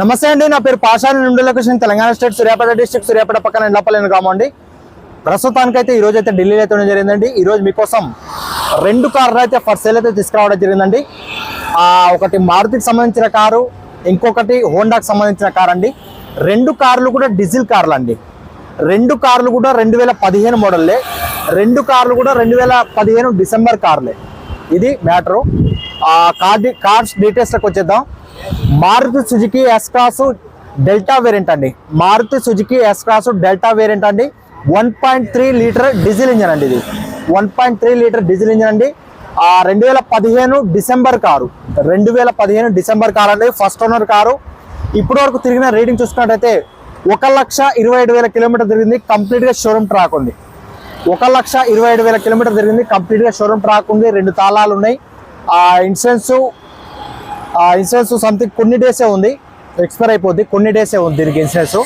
నమస్తే అండి నా పేరు పాషాని నుండి location Telangana state Suryapet district Suryapet పక్కన ఎండపల్లి కామండి ప్రస్తుతానికైతే ఈ అయితే ఢిల్లీలో అయితే ఉండడం జరిగిందండి. ఈరోజు మీకోసం రెండు కార్లు అయితే ఫర్ సేల్ అయితే తీసుకురావడం జరిగిందండి. ఒకటి మారుతికి సంబంధించిన కారు ఇంకొకటి హోండాకి సంబంధించిన కార్ అండి. రెండు కార్లు కూడా డీజిల్ కార్లు అండి. రెండు కార్లు కూడా రెండు వేల పదిహేను మోడల్లే. రెండు కార్లు కూడా రెండు వేల పదిహేను డిసెంబర్ కార్లే. ఇది మ్యాటరు. ఆ కార్ కార్స్ డీటెయిల్స్లోకి వచ్చేద్దాం. Maruti Suzuki S Cross Delta variant అండి. Maruti Suzuki S Cross Delta variant అండి. One point three litre diesel engine అండి ఇది. One point three litre diesel engine అండి. ఆ రెండు వేల పదిహేను డిసెంబర్ కారు. రెండు వేల పదిహేను డిసెంబర్ కారు అండి. First owner car. ఇప్పటి వరకు తిరిగిన రీడింగ్ చూసుకున్నట్టయితే ఒక లక్ష ఇరవై ఐదు వేల కిలోమీటర్ తిరిగింది. కంప్లీట్గా షోరూమ్ ట్రాక్ ఉంది. ఒక లక్ష ఇరవై ఐదు వేల కిలోమీటర్ తిరిగింది. కంప్లీట్గా షోరూమ్ ట్రాక్ ఉంది. రెండు తాళాలు ఉన్నాయి. ఆ ఇన్సూరెన్స్ ఇన్సూరెన్స్ సంథింగ్ కొన్ని డేసే ఉంది ఎక్స్పైర్ అయిపోద్ది కొన్ని డేసే ఉంది దీనికి ఇన్సూరెన్స్.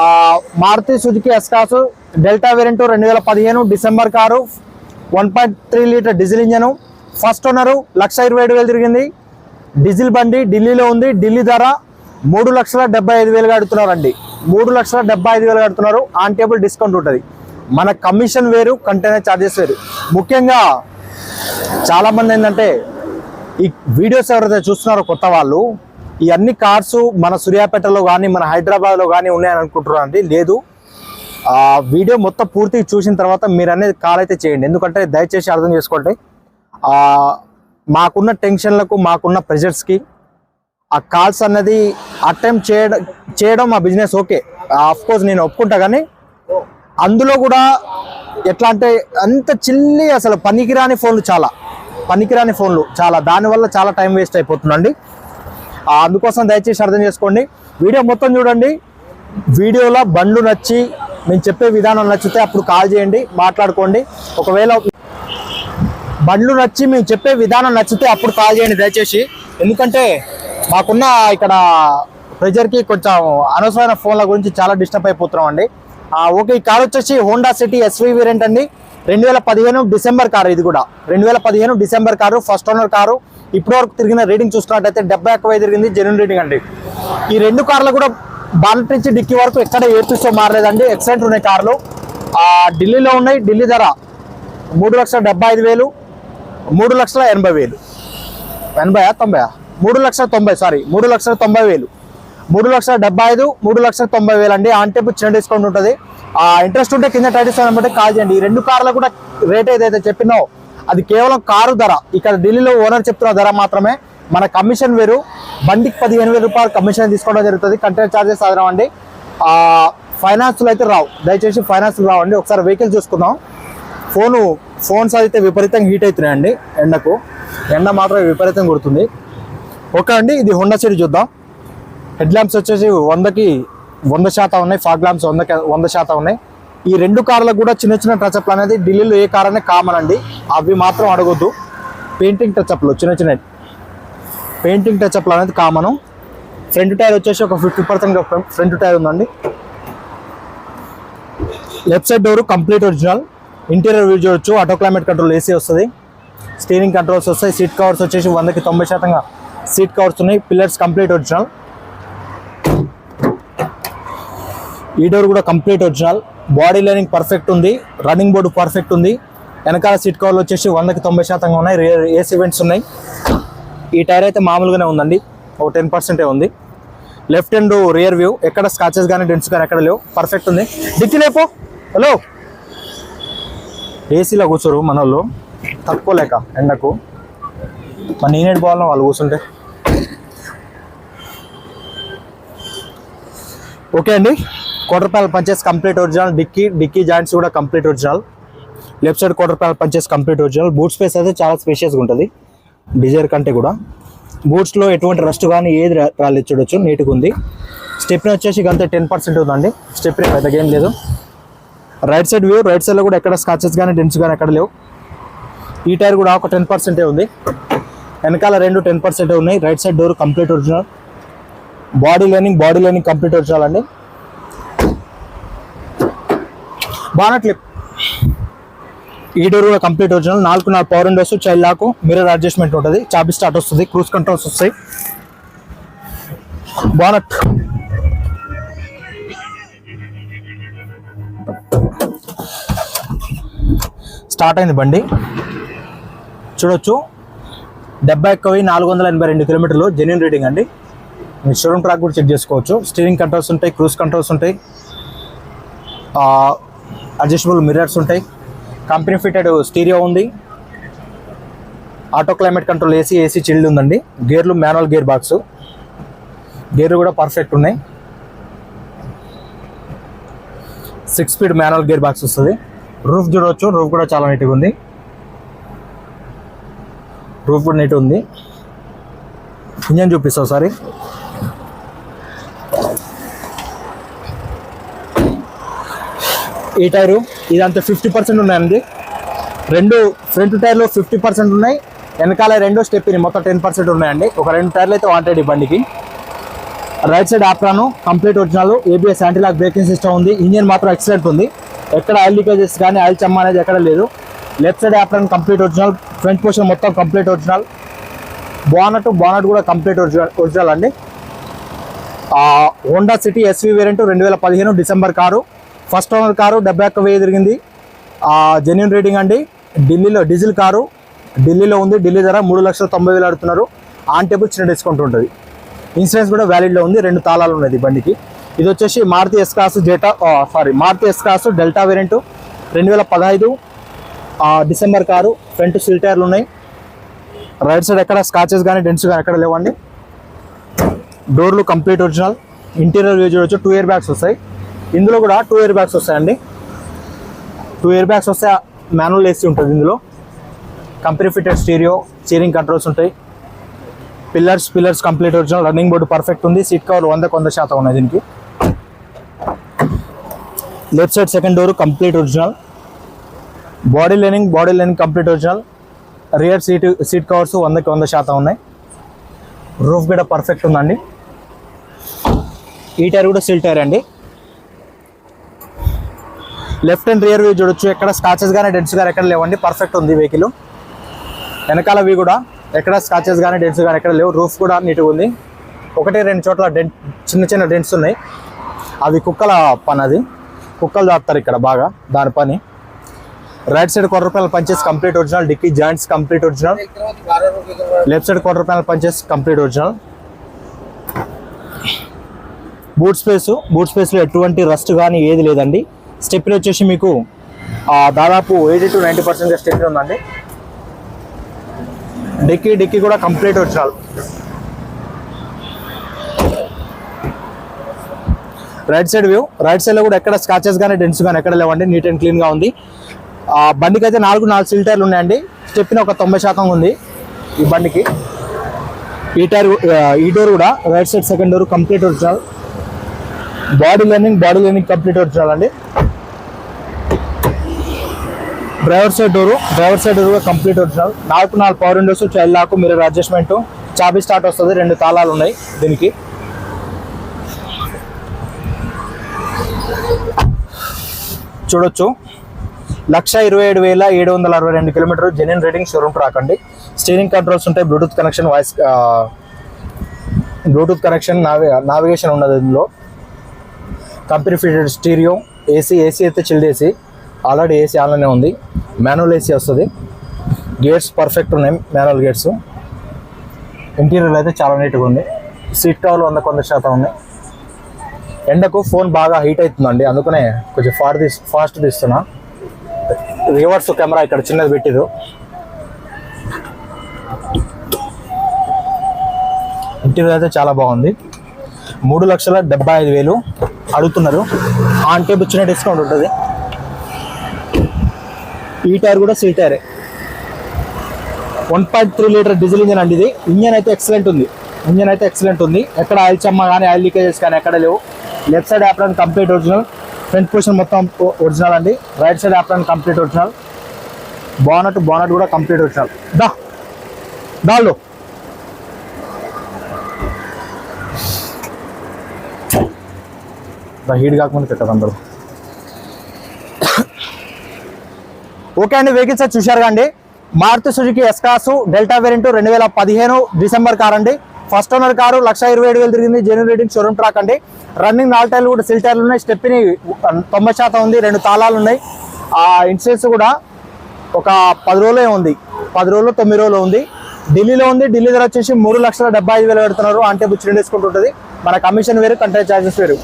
ఆ, Maruti Suzuki S Cross Delta variant రెండు వేల పదిహేను December car one point three litre diesel engine. First owner లక్ష ఇరవై ఏడు వేలు తిరిగింది. డీజిల్ బండి ఢిల్లీలో ఉంది ఢిల్లీ ధర మూడు లక్షల డెబ్బై ఐదు వేలు కడుతున్నారండి మూడు లక్షల డెబ్బై ఐదు వేలు కడుతున్నారు ఆన్ టేబుల్ డిస్కౌంట్ ఉంటుంది. మన కమిషన్ వేరు కంటైనర్ ఛార్జెస్ వేరు. ముఖ్యంగా చాలామంది ఏంటంటే ఈ వీడియోస్ ఎవరైతే చూస్తున్నారో కొత్త వాళ్ళు ఈ అన్ని కార్స్ మన సూర్యాపేటలో కానీ మన హైదరాబాద్లో కానీ ఉన్నాయని అనుకుంటున్నారు లేదు. ఆ వీడియో మొత్తం పూర్తిగా చూసిన తర్వాత మీరు అనేది కాల్ అయితే చేయండి. ఎందుకంటే దయచేసి అర్థం చేసుకోండి. మాకున్న టెన్షన్లకు మాకున్న ప్రెషర్స్కి ఆ కాల్స్ అన్నది అటెంప్ట్ చేయడం చేయడం మా బిజినెస్ ఓకే. ఆఫ్ కోర్స్ నేను ఒప్పుకుంటా కానీ అందులో కూడా ఎట్లా అంటే అంత చిల్లి అసలు పనికిరాని ఫోన్లు చాలా. పనికిరాని ఫోన్లు. చాలా దానివల్ల చాలా టైం వేస్ట్ అయిపోతుందండి. అందుకోసం దయచేసి అర్థం చేసుకోండి. వీడియో మొత్తం చూడండి. వీడియోలో బండ్లు నచ్చి మేము చెప్పే విధానం నచ్చితే అప్పుడు కాల్ చేయండి మాట్లాడుకోండి. ఒకవేళ బండ్లు నచ్చి మేము చెప్పే విధానం నచ్చితే అప్పుడు కాల్ చేయండి దయచేసి. ఎందుకంటే మాకున్న ఇక్కడ ప్రెజర్కి కొంచెం అనవసరమైన ఫోన్ల గురించి చాలా డిస్టర్బ్ అయిపోతున్నాం అండి ఓకే ఈ కార్ వచ్చేసి హోండా సిటీ ఎస్వీ వేరియంట్ అండి. రెండు వేల పదిహేను డిసెంబర్ కారు ఇది కూడా. రెండు వేల పదిహేను December car first owner car. ఇప్పటి వరకు తిరిగిన రీడింగ్ చూసుకున్నట్టయితే డెబ్బై ఎక్కువ తిరిగింది జెన్యున్ రీడింగ్ అండి. ఈ రెండు కార్లు కూడా బాలెట్ నుంచి డిక్కీ వరకు ఎక్కడ ఏ మారలేదండి. ఎక్సలెంట్ ఉన్నాయి కార్లు. ఢిల్లీలో ఉన్నాయి. ఢిల్లీ ధర మూడు లక్షల డెబ్బై ఐదు వేలు మూడు లక్షల ఎనభై వేలు. ఎనభై తొంభై మూడు లక్షల తొంభై సారీ మూడు లక్షల తొంభై వేలు. మూడు లక్షల డెబ్బై ఐదు మూడు లక్షల తొంభై వేలు అండి. ఆన్ చిన్న డిస్కౌంట్ ఉంటుంది. ఆ ఇంట్రెస్ట్ ఉంటే కింద టైటిల్స్ బట్టి కాల్ చేయండి. ఈ రెండు కార్లు కూడా రేట్ ఏదైతే చెప్పినో అది కేవలం కారు ధర. ఇక్కడ ఢిల్లీలో ఓనర్ చెప్తున్న ధర మాత్రమే. మన కమిషన్ వేరు. బండికి పదిహేను వేల రూపాయలు కమిషన్ తీసుకోవడం జరుగుతుంది. కంటైనర్ ఛార్జెస్ అదనం అండి. ఫైనాన్స్లో అయితే రావు. దయచేసి ఫైనాన్స్లు రావండి. ఒకసారి వెహికల్ చూసుకుందాం. ఫోను ఫోన్స్ అయితే విపరీతంగా హీట్ అవుతున్నాయండి ఎండకు. ఎండ మాత్రం విపరీతంగా కొడుతుంది. ఓకే అండి ఇది హోండా సిటీ చూద్దాం. హెడ్ ల్యాంప్స్ వచ్చేసి వందకి వంద శాతం ఉన్నాయి ఫాగ్ ల్యాంప్స్ వందకి వంద శాతం ఉన్నాయి. ఈ రెండు కార్లకు కూడా చిన్న చిన్న టచ్అప్లు అనేది ఢిల్లీలో ఏ కార్ అనేది కామన్ అండి. అవి మాత్రం అడగొద్దు. పెయింటింగ్ టచ్అప్లు చిన్న చిన్న పెయింటింగ్ టచ్అప్లు అనేది కామను ఫ్రంట్ టైర్ వచ్చేసి ఒక ఫిఫ్టీ పర్సెంట్ ఫ్రంట్ టైర్ ఉందండి. Left side door complete original interior view చూడొచ్చు. ఆటో క్లైమేట్ కంట్రోల్ ఏసీ వస్తుంది. స్టీరింగ్ కంట్రోల్స్ వస్తాయి. సీట్ కవర్స్ వచ్చేసి వందకి తొంభై శాతంగా సీట్ కవర్స్ ఉన్నాయి. పిల్లర్స్ కంప్లీట్ ఒరిజినల్ ఈ డోర్ కూడా complete original body lining perfect ఉంది. రన్నింగ్ బోర్డు పర్ఫెక్ట్ ఉంది. వెనకాల సీట్ కవర్లు వచ్చేసి వందకి తొంభై శాతంగా ఉన్నాయి. రియర్ ఏసీ వెంట్స్ ఉన్నాయి. ఈ టైర్ అయితే మామూలుగానే ఉందండి. ఒక టెన్ పర్సెంటే ఉంది. లెఫ్ట్ హ్యాండ్ రియర్ వ్యూ ఎక్కడ స్కాచెస్ కానీ డెంట్స్ కానీ ఎక్కడ లేవు. పర్ఫెక్ట్ ఉంది. డిక్కి లేపో. హలో ఏసీలో కూర్చోరు మన వాళ్ళు. లేక ఎండకు. మన నేనేటి బాగున్నా వాళ్ళు కూర్చుంటే. ఓకే అండి. Quarter panel punches complete original dicky dicky joints కూడా complete original left side quarter panel punches complete original boot space అయితే చాలా స్పేషియస్గా ఉంటుంది. డిజైర్ కంటే కూడా. బూట్స్లో ఎటువంటి రస్ట్ కానీ ఏది రాలేదు చూడొచ్చు. నీట్గా ఉంది. స్టెప్ని వచ్చేసి అంతే టెన్ పర్సెంట్ ఉందండి. స్టెప్ని అయితే ఏం లేదు. రైట్ సైడ్ వ్యూ రైట్ సైడ్లో కూడా ఎక్కడ స్కాచెస్ కానీ డెన్స్ కానీ ఎక్కడ లేవు. ఈ టైర్ కూడా ఒక టెన్ పర్సెంటే ఉంది. వెనకాల రెండు టెన్ పర్సెంటే ఉన్నాయి. Right side door complete original body lining body lining complete original అండి. బానట్ ఈ డోర్ కూడా కంప్లీట్ ఒరిజినల్ నాలుగు నాలుగు power windows child lock mirror adjustment ఉంటుంది. చాబీ స్టార్ట్ వస్తుంది క్రూజ్ కంట్రోల్స్ వస్తాయి. బానట్. స్టార్ట్ అయింది బండి. చూడొచ్చు. డెబ్బై ఒక్క వెయ్యి నాలుగు వందల ఎనభై రెండు కిలోమీటర్లు జెన్యున్ రీడింగ్ అండి. మీరు షోరూమ్ ట్రాక్ కూడా చెక్ చేసుకోవచ్చు. స్టీరింగ్ కంట్రోల్స్ ఉంటాయి క్రూజ్ కంట్రోల్స్ ఉంటాయి. అడ్జస్టబుల్ మిర్రర్స్ ఉంటాయి. కంపెనీ ఫిటెడ్ స్టీరియో ఉంది. Auto climate control AC AC chilled ఉందండి. గేర్లు మాన్యువల్ గేర్ బాక్స్. గేర్లు కూడా పర్ఫెక్ట్ ఉన్నాయి. Six speed manual gear box వస్తుంది. రూఫ్ చూడవచ్చు. రూఫ్ కూడా చాలా నీట్గా ఉంది. రూఫ్ కూడా నీట్ ఉంది. ఇంజన్ చూపిస్తావు ఒకసారి. ఈ టైరు ఇదంతా ఫిఫ్టీ పర్సెంట్ ఉన్నాయండి. రెండు ఫ్రంట్ టైర్లు ఫిఫ్టీ పర్సెంట్ ఉన్నాయి. వెనకాల రెండో స్టెప్ మొత్తం టెన్ పర్సెంట్ ఉన్నాయండి. ఒక రెండు టైర్లు అయితే వాంటెడ్ ఈ బండికి. Right side apron complete original ABS antilock braking system ఉంది. ఇంజిన్ మాత్రం ఎక్సలెంట్ ఉంది. ఎక్కడ ఆయిల్ లీకేజెస్ కానీ ఆయిల్ చెమ్మ అనేది ఎక్కడ లేదు. Left side apron complete original front portion మొత్తం కంప్లీట్ ఒరిజినల్ బోనట్ బోనట్ కూడా కంప్లీట్ ఒరిజినల్ ఒరిజినల్ అండి. హోండా సిటీ ఎస్వీ వేరియంట్ రెండు వేల పదిహేను December car. First owner car డెబ్బై ఒక్క వెయ్యి తిరిగింది. జెన్యున్ రేటింగ్ అండి. ఢిల్లీలో డీజిల్ కారు ఢిల్లీలో ఉంది. ఢిల్లీ ధర మూడు లక్షల తొంభై వేలు ఆడుతున్నారు ఆన్ టేబుల్ చిన్న డిస్కౌంట్ ఉంటుంది. ఇన్సూరెన్స్ కూడా వ్యాలిడ్లో ఉంది. రెండు తాళాలు ఉన్నాయి బండికి. ఇది వచ్చేసి Maruti S Cross Zeta sorry Maruti S Cross Delta variant రెండు వేల పదహైదు. డిసెంబర్ కారు ఫ్రంట్ సీల్ టైర్లు ఉన్నాయి. రైట్ సైడ్ ఎక్కడ స్కాచెస్ కానీ డెంట్స్ కానీ ఎక్కడ లేవండి. డోర్లు కంప్లీట్ ఒరిజినల్ ఇంటీరియర్ వ్యూ చూడొచ్చు టూ ఇయర్ బ్యాగ్స్ వస్తాయి. ఇందులో కూడా టూ ఇయర్ బ్యాగ్స్ వస్తాయండి. టూ ఇయర్ బ్యాగ్స్ వస్తే మాన్యువల్ ఏసీ ఉంటుంది ఇందులో. Company fitted stereo steering controls ఉంటాయి. Pillars pillars complete original running board perfect ఉంది. సీట్ కవర్ వందకు వంద శాతం ఉన్నాయి దీనికి. Left side second door complete original body lining body lining complete original rear seat seat covers వందకి వంద శాతం ఉన్నాయి. రూఫ్ కూడా పర్ఫెక్ట్ ఉందండి. ఈ టైర్ కూడా సిల్ టైర్ అండి. లెఫ్ట్ అండ్ రియర్ వ్యూ చూడొచ్చు. ఎక్కడ స్కాచెస్ కానీ డెంట్స్ కానీ ఎక్కడ లేవండి. పర్ఫెక్ట్ ఉంది వెహికల్ వెనకాల వ్యూ కూడా ఎక్కడ స్కాచెస్ కానీ డెంట్స్ కానీ ఎక్కడ లేవు. రూఫ్ కూడా నీట్గా ఉంది. ఒకటి రెండు చోట్ల డెంట్ చిన్న చిన్న డెంట్స్ ఉన్నాయి. అవి కుక్కల పని అది. కుక్కలు దాటుతారు ఇక్కడ బాగా దాని పని. Right side quarter panel punches complete original dicky joints complete original left side quarter panel punches complete original boot space boot స్పేస్లో ఎటువంటి రస్ట్ కానీ ఏది లేదండి. స్టెప్ని వచ్చేసి మీకు దాదాపు eighty to ninety percent stepney ఉందండి. డిక్కీ డిక్కీ కూడా కంప్లీట్ వచ్చారు రైట్ సైడ్ వ్యూ రైట్ సైడ్లో కూడా ఎక్కడ స్కాచెస్ కానీ డెన్స్ కానీ ఎక్కడ లేవండి. నీట్ అండ్ క్లీన్గా ఉంది. ఆ బండికి అయితే నాలుగు నాలుగు సిల్ టైర్లు ఉన్నాయండి. స్టెప్ని ఒక తొంభై శాతం ఉంది ఈ బండికి. ఈ టైర్ ఈ డోర్ కూడా right side second door complete వచ్చారు body lining body lining complete వచ్చాలండి driver side door driver side door complete original. నాలుగు నాలుగు పవర్ విండోస్ చైల్డ్ లాక్ మీరు అడ్జస్ట్మెంట్ చాబీ స్టార్ట్ వస్తుంది రెండు తాళాలు ఉన్నాయి దీనికి. చూడొచ్చు. లక్ష ఇరవై ఏడు వేల ఏడు వందల అరవై రెండు కిలోమీటర్ జెన్యున్ రేటింగ్ షోరూమ్ రాకండి. స్టీరింగ్ కంట్రోల్స్ ఉంటాయి Bluetooth connection voice Bluetooth connection నావి నావిగేషన్ ఉన్నది ఇందులో. Company fitted stereo AC AC అయితే చిల్డ్ ఏసీ ఆల్రెడీ ఏసీ ఆన్లోనే ఉంది. మాన్యువల్ ఏసీ వస్తుంది. గేట్స్ పర్ఫెక్ట్ ఉన్నాయి మాన్యువల్ గేట్స్ ఇంటీరియర్ అయితే చాలా నీట్గా ఉంది. సీట్ కవర్లు వంద కొంత శాతం ఉన్నాయి ఎండకు ఫోన్ బాగా హీట్ అవుతుందండి. అందుకనే కొంచెం ఫార్ తీస్ ఫాస్ట్ తీస్తున్నా. రివర్స్ కెమెరా ఇక్కడ చిన్నది పెట్టిదు ఇంటీరియర్ అయితే చాలా బాగుంది. మూడు లక్షల డెబ్బై ఐదు వేలు అడుగుతున్నారు. ఆన్ టేబుల్ చిన్న డిస్కౌంట్ ఉంటుంది. ఈ టైర్ కూడా సీ టైరే. One point three litre diesel engine అండి ఇది. ఇంజన్ అయితే ఎక్సలెంట్ ఉంది. ఇంజన్ అయితే ఎక్సలెంట్ ఉంది. ఎక్కడ ఆయిల్ చెమ్మ కానీ ఆయిల్ లీకేజెస్ కానీ ఎక్కడ లేవు. Left side apron complete original front position మొత్తం ఒరిజినల్ అండి. Right side apron complete original bonnet bonnet కూడా కంప్లీట్ ఒరిజినల్ దా. దాళ్ళు. హీట్ కాకుండా పెట్టదు అందరూ ఓకే అండి వెహికల్స్ చూశారు అండి Maruti Suzuki S Cross Delta variant రెండు వేల పదిహేను డిసెంబర్ కార్ అండి ఫస్ట్ ఓనర్ కారు లక్ష ఇరవై ఏడు వేలు తిరిగింది జెన్యున్ రేటింగ్ షోరూమ్ ట్రాక్ అండి. రన్నింగ్ నాలుగు టైర్లు కూడా సిల్ టైర్లు ఉన్నాయి. స్టెప్ని తొంభై శాతం ఉంది రెండు తాళాలు ఉన్నాయి. ఆ ఇన్సూరెన్స్ కూడా ఒక పది రోజులే ఉంది. పది రోజులు తొమ్మిది రోజులు ఉంది. ఢిల్లీలో ఉంది. ఢిల్లీ ధర వచ్చేసి మూడు లక్షల డెబ్బై ఐదు వేలు పెడుతున్నారు. అంటే బుచ్చి డిస్కౌంట్ ఉంటుంది. మన కమిషన్ వేరు కంట్రోల్ ఛార్జెస్ వేరు.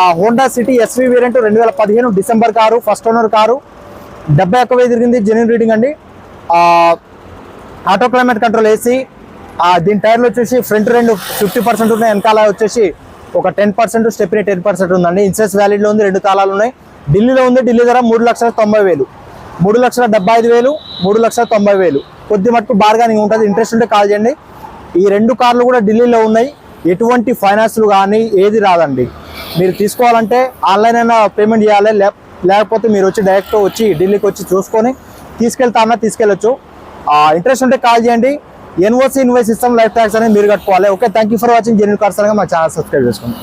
ఆ హోండా సిటీ ఎస్వీ వేరియంట్ రెండు వేల పదిహేను December car first owner car. డెబ్బై ఒక్క వెయ్యి తిరిగింది జెన్యున్ రీడింగ్ అండి. ఆటో క్లైమేట్ కంట్రోల్ ఏసీ దీని టైర్లు వచ్చేసి ఫ్రంట్ రెండు ఫిఫ్టీ పర్సెంట్ ఉన్నాయి వెనకాల వచ్చేసి ఒక ten percent stepney ten percent ఉందండి. ఇన్సూరెన్స్ వ్యాలిడ్లో ఉంది రెండు తాళాలు ఉన్నాయి. ఢిల్లీలో ఉంది ఢిల్లీ ధర మూడు లక్షల తొంభై వేలు. మూడు లక్షల డెబ్బై ఐదు వేలు మూడు లక్షల తొంభై వేలు. కొద్ది మటుకు బార్గానింగ్ ఉంటుంది ఇంట్రెస్ట్ ఉంటే కాల్ చేయండి. ఈ రెండు కార్లు కూడా ఢిల్లీలో ఉన్నాయి. ఎటువంటి ఫైనాన్స్లు కానీ ఏది రాదండి. మీరు తీసుకోవాలంటే ఆన్లైన్ అయినా పేమెంట్ చేయాలి లే- లేకపోతే మీరు వచ్చి డైరెక్ట్ వచ్చి ఢిల్లీకి వచ్చి చూసుకొని తీసుకెళ్తామన్నా తీసుకెళ్ళొచ్చు. ఇంట్రెస్ట్ ఉంటే కాల్ చేయండి. ఎన్ఓసి ఇన్వైస్ ఇస్తాం లైఫ్ ట్యాక్స్ అనేది మీరు కట్టుకోవాలి. Okay thank you for watching genuine cars అనగా మా ఛానల్ సబ్స్క్రైబ్ చేసుకోండి.